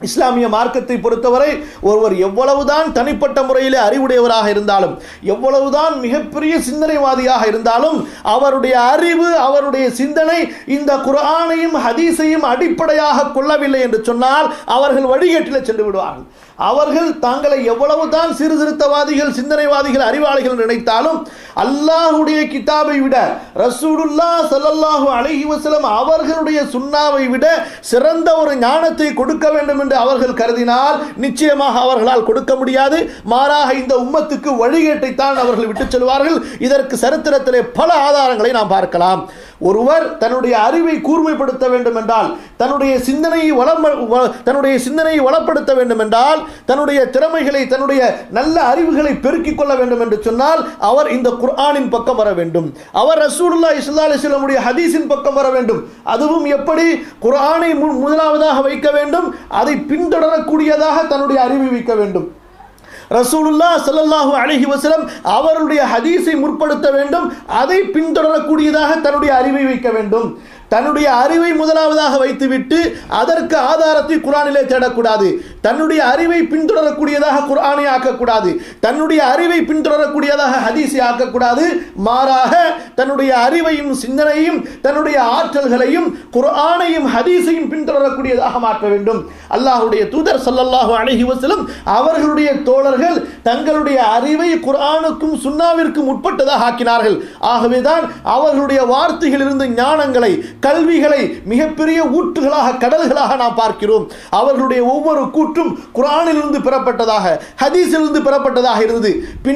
இஸ்லாமிய மார்க்கத்தை பொறுத்தவரை ஒருவர் எவ்வளவுதான் தனிப்பட்ட முறையிலே அறிவுடையவராக இருந்தாலும் எவ்வளவுதான் மிகப்பெரிய சிந்தனைவாதியாக இருந்தாலும் அவருடைய அறிவு அவருடைய சிந்தனை இந்த குரானையும் ஹதீஸையும் அடிப்படையாக கொள்ளவில்லை என்று சொன்னால் அவர்கள் வழிகேட்டில் சென்று விடுவார்கள். அவர்கள் தாங்களை எவ்வளவுதான் சீர்திருத்தவாதிகள் சிந்தனைவாதிகள் அறிவாளிகள் நினைத்தாலும் அல்லாஹுடைய கிதாபை விட ரசூலுல்லா சல்லல்லாஹு அலஹி வசலம் அவர்களுடைய சுன்னாவை விட சிறந்த ஒரு ஞானத்தை கொடுக்க வேண்டும் என்று அவர்கள் கருதினால் நிச்சயமாக அவர்களால் கொடுக்க முடியாது. மாறாக இந்த உம்மத்துக்கு வழிகேட்டை தான் அவர்கள் விட்டுச் செல்வார்கள். இதற்கு சரித்திரத்திலே பல ஆதாரங்களை நாம் பார்க்கலாம். ஒருவர் தன்னுடைய அறிவை கூர்மைப்படுத்த வேண்டும் என்றால் தன்னுடைய சிந்தனையை வளம் தன்னுடைய சிந்தனையை வளப்படுத்த வேண்டும் என்றால் தன்னுடைய திறமைகளை தன்னுடைய நல்ல அறிவுகளை பெருக்கிக் கொள்ள வேண்டும் என்று சொன்னால் அவர் இந்த குர்ஆனின் பக்கம் வர வேண்டும். அவர் ரசூலுல்லா இஸ்லா அலிஸ்லமுடைய ஹதீஸின் பக்கம் வர வேண்டும். அதுவும் எப்படி? குர்ஆனை முதலாவதாக வைக்க வேண்டும் அதை பின்தொடரக்கூடியதாக தன்னுடைய அறிவு வைக்க வேண்டும். ரசூலுல்லா சல்லல்லாஹு அலைஹி வசலம் அவருடைய ஹதீஸை முற்படுத்த வேண்டும் அதை பின்தொடரக்கூடியதாக தன்னுடைய அறிவை வைக்க வேண்டும். தன்னுடைய அறிவை முதலாவதாக வைத்துவிட்டு அதற்கு ஆதாரத்தை குரானிலே தேடக்கூடாது. தன்னுடைய அறிவை பின்தொடரக்கூடியதாக குரானை ஆக்கக்கூடாது. தன்னுடைய அறிவை பின்தொடரக்கூடியதாக ஹதீஸை ஆக்கக்கூடாது. மாறாக தன்னுடைய அறிவையும் சிந்தனையும் தன்னுடைய ஆற்றல்களையும் குரானையும் ஹதீஸையும் பின்தொடரக்கூடியதாக மாற்ற வேண்டும். அல்லாஹுடைய தூதர் சல்லல்லாஹு அழகி வஸல்லம் அவர்களுடைய தோழர்கள் தங்களுடைய அறிவை குரானுக்கும் சுண்ணாவிற்கும் உட்பட்டதாக ஆக்கினார்கள். ஆகவேதான் அவர்களுடைய வார்த்தைகளிலிருந்து ஞானங்களை கல்விகளை மிகப்பெரிய ஊற்றுகளாக கடல்களாக நாம் பார்க்கிறோம். அவர்களுடைய ஒவ்வொரு கூற்றும் குரானிலிருந்து பெறப்பட்டதாக ஹதீஸிலிருந்து பெறப்பட்டதாக இருந்தது. பின்